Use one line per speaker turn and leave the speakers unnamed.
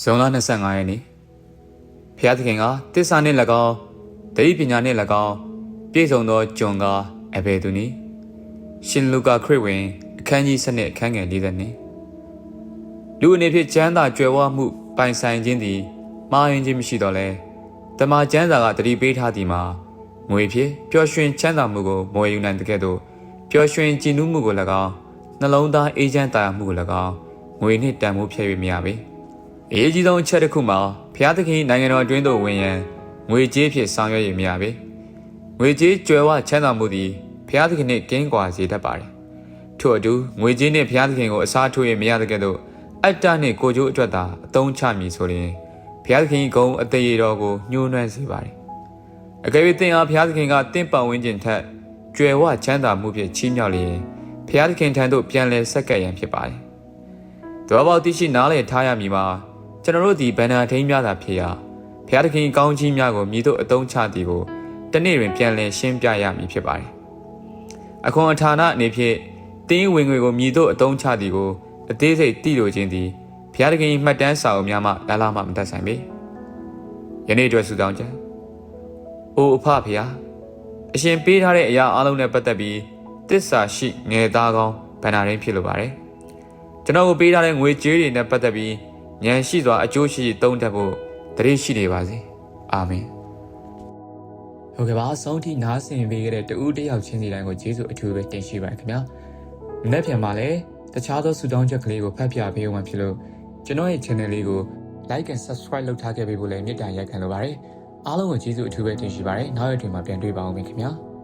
ဇွန်လ25ရက်နေ့ဖျားသခင်ကတစ္ဆာနှင့်၎င်းဒိဋ္ဌိပညာနှင့်၎င်းပြည့်စုံသောကျွန်ကားအဘယ်သူနည်းရှင်လူကာခရစ်ဝင်အခန်းကြီး7အခန်းငယ်40နှစ်လူအနေဖြင့်ကျမ်းသာကြွယ်ဝမှုပိုင်ဆိုင်ခြင်းသည်မှားယွင်းခြင်းမရှိတော့လဲတမန်ကျမ်းစာကတတိပေးထားသည်မှာငွေဖြင့်ပျော်ရွှင်ချမ်းသာမှုကိုမွေယူနိုင်တဲ့ကဲ့သို့ပျော်ရွှင်ကြည်နူးမှုကို၎င်းနှလုံးသားအေးချမ်းသာယာမှုကို၎င်းငွေနှင့်တန်ဖိုးဖြည့်၍မရပေ။ အရေးကြီးဆုံးအချက်တစ်ခုမှာဘုရားသခင်နိုင်ငံတော်အတွင်းသို့ဝင်ရန်ငွေကြေးဖြင့်ဆောင်ရွက်ရမရပေ။ငွေကြေးကြွယ်ဝချမ်းသာမှုသည်ဘုရားသခင်နှင့်ကင်းကွာစေတတ်ပါတယ်။ထို့အတူငွေကြေးနှင့်ဘုရားသခင်ကိုအစားထိုးရမရတဲ့ကဲ့သို့အတ္တနှင့်ကိုကြိုးအတွက်သာအသုံးချမည်ဆိုရင်ဘုရားသခင်ဂုံအသေးရတော်ကိုညှိုးနှွမ်းစေပါတယ်။အကယ်၍သင်အားဘုရားသခင်ကတင့်ပတ်ဝန်းကျင်ထက်ကြွယ်ဝချမ်းသာမှုဖြင့်ချီးမြှောက်လျင်ဘုရားသခင်ထံသို့ပြန်လည်ဆက်ကပ်ရန်ဖြစ်ပါတယ်။တဘာပေါတိရှိနားလည်ထားရမည်မှာ ကျွန်တော်တို့ဒီဗန္နာထိန်များသာဖြစ်ရာဘုရားသခင်ကောင်းချီးများကိုမြည်တို့အသုံးချသည်ကိုတနေ့တွင်ပြန်လည်ရှင်းပြရမည်ဖြစ်ပါတယ်။အခွန်အဌာနအနေဖြင့်တင်းဝင်ငွေကိုမြည်တို့အသုံးချသည်ကိုအသေးစိတ်သိလိုခြင်းသည်ဘုရားသခင်မှတ်တမ်းစာအုပ်များမှလာလာမှမတတ်ဆိုင်ပေ။ယနေ့အတွက်ဆုတောင်းကြ။အိုအဖဖျားအရှင်ပေးထားတဲ့အရာအလုံးနဲ့ပတ်သက်ပြီးတစ္ဆာရှိငယ်သားကောင်းဗန္နာရင်းဖြစ်လိုပါတယ်။ကျွန်တော်ကိုပေးထားတဲ့ငွေကြေးတွေနဲ့ပတ်သက်ပြီး ဉာဏ်ရှိစွာအကျိုးရှိရှိသုံးတတ်ဖို့တရေရှိနေပါစေ။အာမင်။ဟုတ်ကဲ့ပါအဆုံးထိနားဆင်ပေးခဲ့တဲ့တူဦးတယောက်ချင်းစီတိုင်းကိုယေရှုအထူးပဲတင်ရှိပါရခင်ဗျာ။မနေ့ပြန်မှာလည်းတခြားသောဆုတောင်းချက်ကလေးကိုဖတ်ပြပေးအောင်ဖြစ်လို့ကျွန်တော်ရဲ့ channel လေးကို like and subscribe လုပ်ထားခဲ့ပေးဖို့လည်းမေတ္တာရက်ခံလိုပါတယ်။အားလုံးကိုကျေးဇူးအထူးပဲတင်ရှိပါတယ်။နောက်ရက်တွေမှာပြန်တွေ့ပါအောင်ခင်ဗျာ။